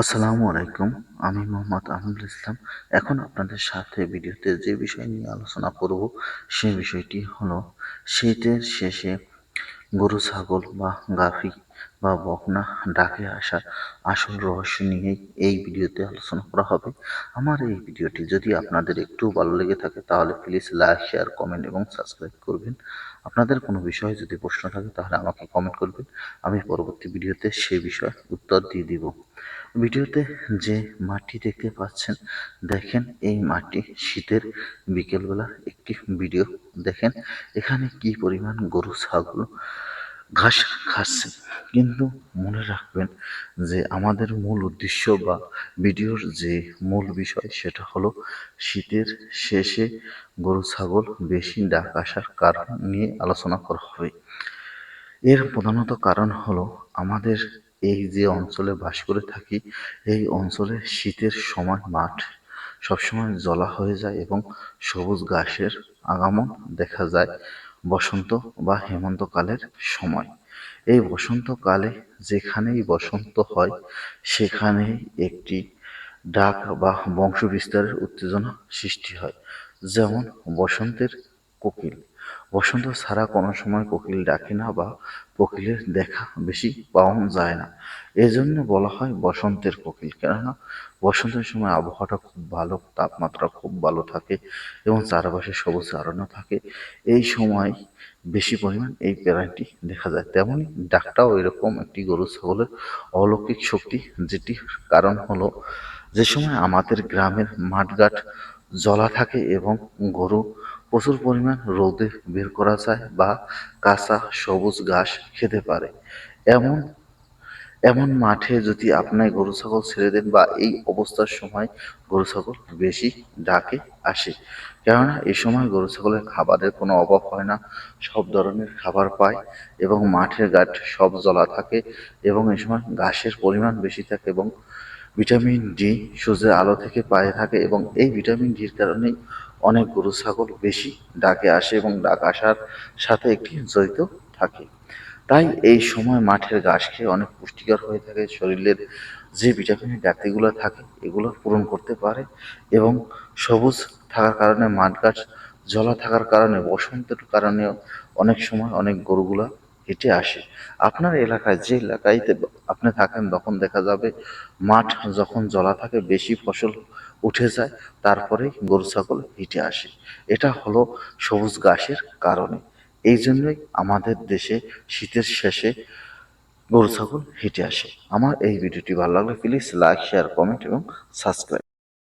আসসালামু আলাইকুম, আমি মোহাম্মদ আমিনুল ইসলাম। এখন আপনাদের সাথে ভিডিওতে যে বিষয় নিয়ে আলোচনা করব, সে বিষয়টি হলো শীতের শেষে গরু, ছাগল বা গাভী বা বকনা ডাকে আসার আসল রহস্য নিয়েই এই ভিডিওতে আলোচনা করা হবে। আমার এই ভিডিওটি যদি আপনাদের একটু ভালো লেগে থাকে, তাহলে প্লিজ লাইক শেয়ার কমেন্ট এবং সাবস্ক্রাইব করবেন। আপনাদের কোনো বিষয়ে যদি প্রশ্ন থাকে, তাহলে আমাকে কমেন্ট করবেন। আমি পরবর্তী ভিডিওতে সে বিষয়ে উত্তর দিয়ে দিব। ভিডিওতে যে মাটি দেখতে পাচ্ছেন, দেখেন এই মাটি শীতের বিকেলবেলা একটি ভিডিও। দেখেন এখানে কি পরিমাণ গরু, ছাগল, ঘাস খাচ্ছে। কিন্তু মনে রাখবেন যে আমাদের মূল উদ্দেশ্য বা ভিডিওর যে মূল বিষয় সেটা হলো শীতের শেষে গরু, ছাগল বেশি ডাক আসার কারণ নিয়ে আলোচনা করা হবে। এর প্রধানত কারণ হলো আমাদের এই যে অঞ্চলে বাস করে থাকি, এই অঞ্চলে শীতের সময় মাঠ সবসময় জলা হয়ে যায় এবং সবুজ ঘাসের আগামন দেখা যায় বসন্ত বা হেমন্তকালের সময়। এই বসন্তকালে যেখানেই বসন্ত হয়, সেখানেই একটি ডাক বা বংশ বিস্তারের উত্তেজনা সৃষ্টি হয়, যেমন বসন্তের কোকিল। বসন্ত ছাড়া কোনো সময় কোকিল ডাকে না বা কোকিলের দেখা বেশি পাওয়া যায় না। এজন্য বলা হয় বসন্তের কোকিল। কেননা বসন্তের সময় আবহাওয়াটা খুব ভালো, তাপমাত্রা খুব ভালো থাকে এবং চারপাশে সবুজ আরণ্য থাকে। এই সময় বেশি পরিমাণ এই প্রাণীটি দেখা যায়। তেমনই ডাকটাও এরকম একটি গরু, ছাগলের অলৌকিক শক্তি যেটি কারণ হলো যে সময় আমাদের গ্রামের মাঠঘাট জলা থাকে এবং গরু প্রচুর পরিমাণ রোদে বের করা যায় বা কাঁচা সবুজ ঘাস খেতে পারে। এমন এমন মাঠে যদি আপনার গরু ছাগল ছেড়ে দেন বা এই অবস্থার সময় গরু ছাগল বেশি ডাকে, আসে। কেননা এই সময় গরু ছাগলের খাবারের কোনো অভাব হয় না, সব ধরনের খাবার পায় এবং মাঠের ঘাট সব জলা থাকে এবং এই সময় ঘাসের পরিমাণ বেশি থাকে এবং ভিটামিন ডি সূর্যের আলো থেকে পায়ে থাকে এবং এই ভিটামিন ডির কারণেই অনেক গরু, ছাগল বেশি ডাকে আসে এবং ডাক আসার সাথে একটি জড়িত থাকে। তাই এই সময় মাঠের ঘাস খেয়ে অনেক পুষ্টিকর হয়ে থাকে, শরীরের যে ভিটামিনের ঘাটতিগুলো থাকে, এগুলো পূরণ করতে পারে এবং সবুজ থাকার কারণে মাঠ গাছ জলা থাকার কারণে, বসন্তের কারণেও অনেক সময় অনেক গরুগুলা হেঁটে আসে। আপনার এলাকায় যে এলাকাইতে আপনি থাকেন, তখন দেখা যাবে মাঠ যখন জলা থাকে, বেশি ফসল উঠে যায় তারপরেই গরু, ছাগল হেঁটে আসে। এটা হলো সবুজ ঘাসের কারণে। এই জন্যই আমাদের দেশে শীতের শেষে গরু, ছাগল হেঁটে আসে। আমার এই ভিডিওটি ভালো লাগলে প্লিজ লাইক শেয়ার কমেন্ট এবং সাবস্ক্রাইব